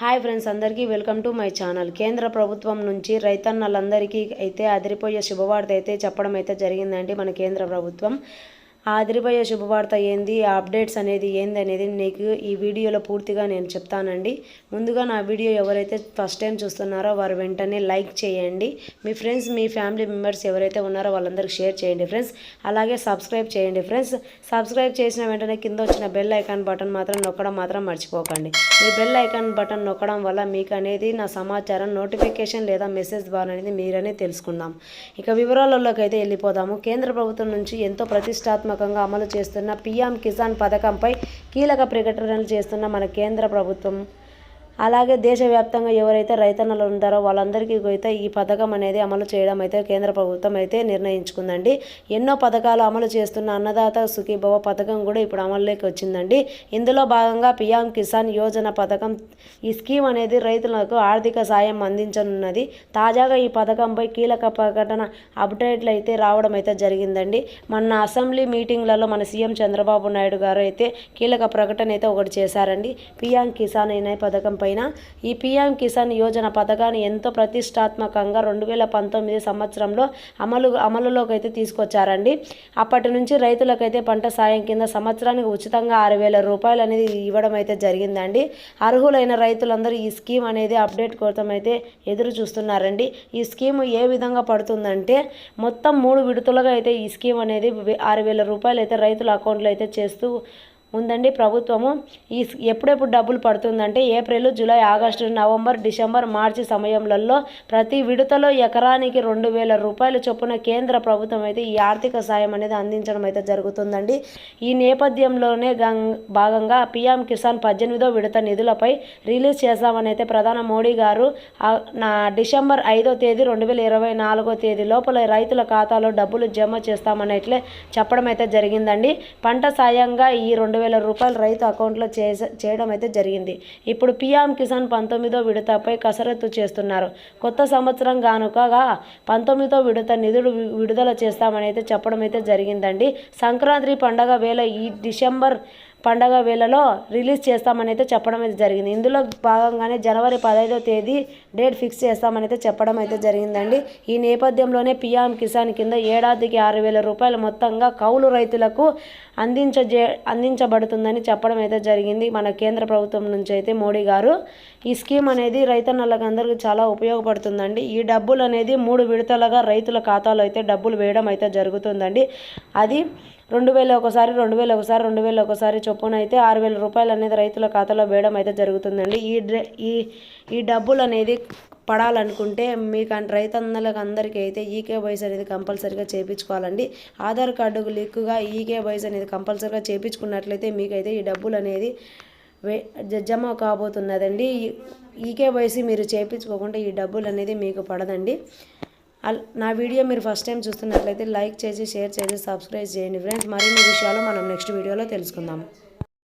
Hi friends అందరికీ welcome to my channel. కేంద్ర ప్రభుత్వం నుంచి రైతన్నలందరికీ అయితే అదిరిపోయే శుభవార్త అయితే చెప్పడం అయితే జరిగిందండి మన కేంద్ర ప్రభుత్వం. ఆ శుభవార్త ఏంది? ఆ అప్డేట్స్ అనేది ఏంది అనేది నీకు ఈ వీడియోలో పూర్తిగా నేను చెప్తానండి. ముందుగా నా వీడియో ఎవరైతే ఫస్ట్ టైం చూస్తున్నారో వారు వెంటనే లైక్ చేయండి. మీ ఫ్రెండ్స్ మీ ఫ్యామిలీ మెంబర్స్ ఎవరైతే ఉన్నారో వాళ్ళందరికీ షేర్ చేయండి ఫ్రెండ్స్. అలాగే సబ్స్క్రైబ్ చేయండి ఫ్రెండ్స్. సబ్స్క్రైబ్ చేసిన వెంటనే కింద వచ్చిన బెల్ ఐకాన్ బటన్ మాత్రం నొక్కడం మాత్రం మర్చిపోకండి. మీ బెల్ ఐకాన్ బటన్ నొక్కడం వల్ల మీకు అనేది నా సమాచారం నోటిఫికేషన్ లేదా మెసేజ్ ద్వారా అనేది మీరనే తెలుసుకుందాం. ఇక వివరాలలోకి అయితే వెళ్ళిపోదాము. కేంద్ర ప్రభుత్వం నుంచి ఎంతో ప్రతిష్టాత్మక ప్రతిష్టాత్మకంగా అమలు చేస్తున్న పిఎం కిసాన్ పథకంపై కీలక ప్రకటనలు చేస్తున్న మన కేంద్ర ప్రభుత్వం. అలాగే దేశవ్యాప్తంగా ఎవరైతే రైతన్నలు ఉంటారో వాళ్ళందరికీ అయితే ఈ పథకం అనేది అమలు చేయడం అయితే కేంద్ర ప్రభుత్వం అయితే నిర్ణయించుకుందండి. ఎన్నో పథకాలు అమలు చేస్తున్న అన్నదాత సుఖీభవ పథకం కూడా ఇప్పుడు అమలులోకి వచ్చిందండి. ఇందులో భాగంగా పిఎం కిసాన్ యోజన పథకం ఈ స్కీమ్ అనేది రైతులకు ఆర్థిక సాయం అందించనున్నది. తాజాగా ఈ పథకంపై కీలక ప్రకటన అప్డేట్లు అయితే రావడం అయితే జరిగిందండి. మొన్న అసెంబ్లీ మీటింగ్లలో మన సీఎం చంద్రబాబు నాయుడు గారు అయితే కీలక ప్రకటన అయితే ఒకటి చేశారండి. పిఎం కిసాన్ అనే పథకం పైన ఈ పీఎం కిసాన్ యోజన పథకాన్ని ఎంతో ప్రతిష్టాత్మకంగా రెండు వేల పంతొమ్మిది సంవత్సరంలో అమలు అమలులోకి అయితే తీసుకొచ్చారండి. అప్పటి నుంచి రైతులకైతే పంట సాయం కింద సంవత్సరానికి ఉచితంగా ఆరు వేల రూపాయలు అనేది ఇవ్వడం అయితే జరిగిందండి. అర్హులైన రైతులందరూ ఈ స్కీమ్ అనేది అప్డేట్ కోసం అయితే ఎదురు చూస్తున్నారండి. ఈ స్కీమ్ ఏ విధంగా పడుతుందంటే మొత్తం మూడు విడతలుగా అయితే ఈ స్కీమ్ అనేది ఆరు వేల రూపాయలు అయితే రైతుల అకౌంట్లో అయితే చేస్తూ ఉందండి ప్రభుత్వము. ఈ స్- ఎప్పుడెప్పుడు డబ్బులు పడుతుందంటే April July August November December March సమయంలో ప్రతి విడతలో ఎకరానికి రెండు వేల రూపాయల చొప్పున కేంద్ర ప్రభుత్వం అయితే ఈ ఆర్థిక సాయం అనేది అందించడం అయితే జరుగుతుందండి. ఈ నేపథ్యంలోనే గం- భాగంగా పిఎం కిసాన్ పద్దెనిమిదో విడత నిధులపై రిలీజ్ చేశామని అయితే ప్రధాని మోడీ గారు నా డిసెంబర్ ఐదో తేదీ రెండు వేల ఇరవై నాలుగో తేదీ లోపల రైతుల ఖాతాలో డబ్బులు జమ చేస్తామనేట్లే చెప్పడం అయితే జరిగిందండి. పంట సాయంగా ఈ రెండు వేల రూపాయలు రైతు అకౌంట్లో చేస చేయడం అయితే జరిగింది. ఇప్పుడు పిఎం కిసాన్ పంతొమ్మిదో విడతపై కసరత్తు చేస్తున్నారు. కొత్త సంవత్సరం గానుకగా పంతొమ్మిదో విడత నిధులు విడుదల చేస్తామని అయితే చెప్పడం అయితే జరిగిందండి. సంక్రాంతి పండగ వేళ ఈ డిసెంబర్ పండగ వేళలో రిలీజ్ చేస్తామని అయితే చెప్పడం అయితే జరిగింది. ఇందులో భాగంగానే జనవరి పదహైదో తేదీ డేట్ ఫిక్స్ చేస్తామని అయితే చెప్పడం అయితే జరిగిందండి. ఈ నేపథ్యంలోనే పిఎం కిసాన్ కింద ఏడాదికి ఆరు వేల రూపాయలు మొత్తంగా కౌలు రైతులకు అందించజే అందించబడుతుందని చెప్పడం అయితే జరిగింది. మన కేంద్ర ప్రభుత్వం నుంచి అయితే మోడీ గారు ఈ స్కీమ్ అనేది రైతన్నలకు అందరికీ చాలా ఉపయోగపడుతుందండి. ఈ డబ్బులు అనేది మూడు విడతలుగా రైతుల ఖాతాలో అయితే డబ్బులు వేయడం అయితే జరుగుతుందండి. అది రెండు వేల ఒకసారి రెండు వేల ఒకసారి రెండు వేలు ఒకసారి చొప్పున అయితే ఆరు వేల రూపాయలు అనేది రైతుల ఖాతాలో వేయడం అయితే జరుగుతుందండి. ఈ ఈ ఈ డబ్బులు అనేది పడాలనుకుంటే మీకు రైతన్నలకు అందరికీ అయితే ఈకే వైస్ అనేది కంపల్సరీగా చేయించుకోవాలండి ఆధార్ కార్డుకు లింకుగా ఈకే వైస్ అనేది కంపల్సరీగా చేయించుకున్నట్లయితే మీకైతే ఈ డబ్బులు అనేది వే జ- జమ కాబోతున్నదండి. ఈకే వైసీ మీరు చేయించుకోకుండా ఈ డబ్బులు అనేది మీకు పడదండి. నా వీడియో మీరు ఫస్ట్ టైం చూస్తున్నట్లయితే లైక్ చేసి షేర్ చేసి సబ్స్క్రైబ్ చేయండి. ఫ్రెండ్స్ మరిన్ని విషయాలు మనం నెక్స్ట్ వీడియోలో తెలుసుకుందాం.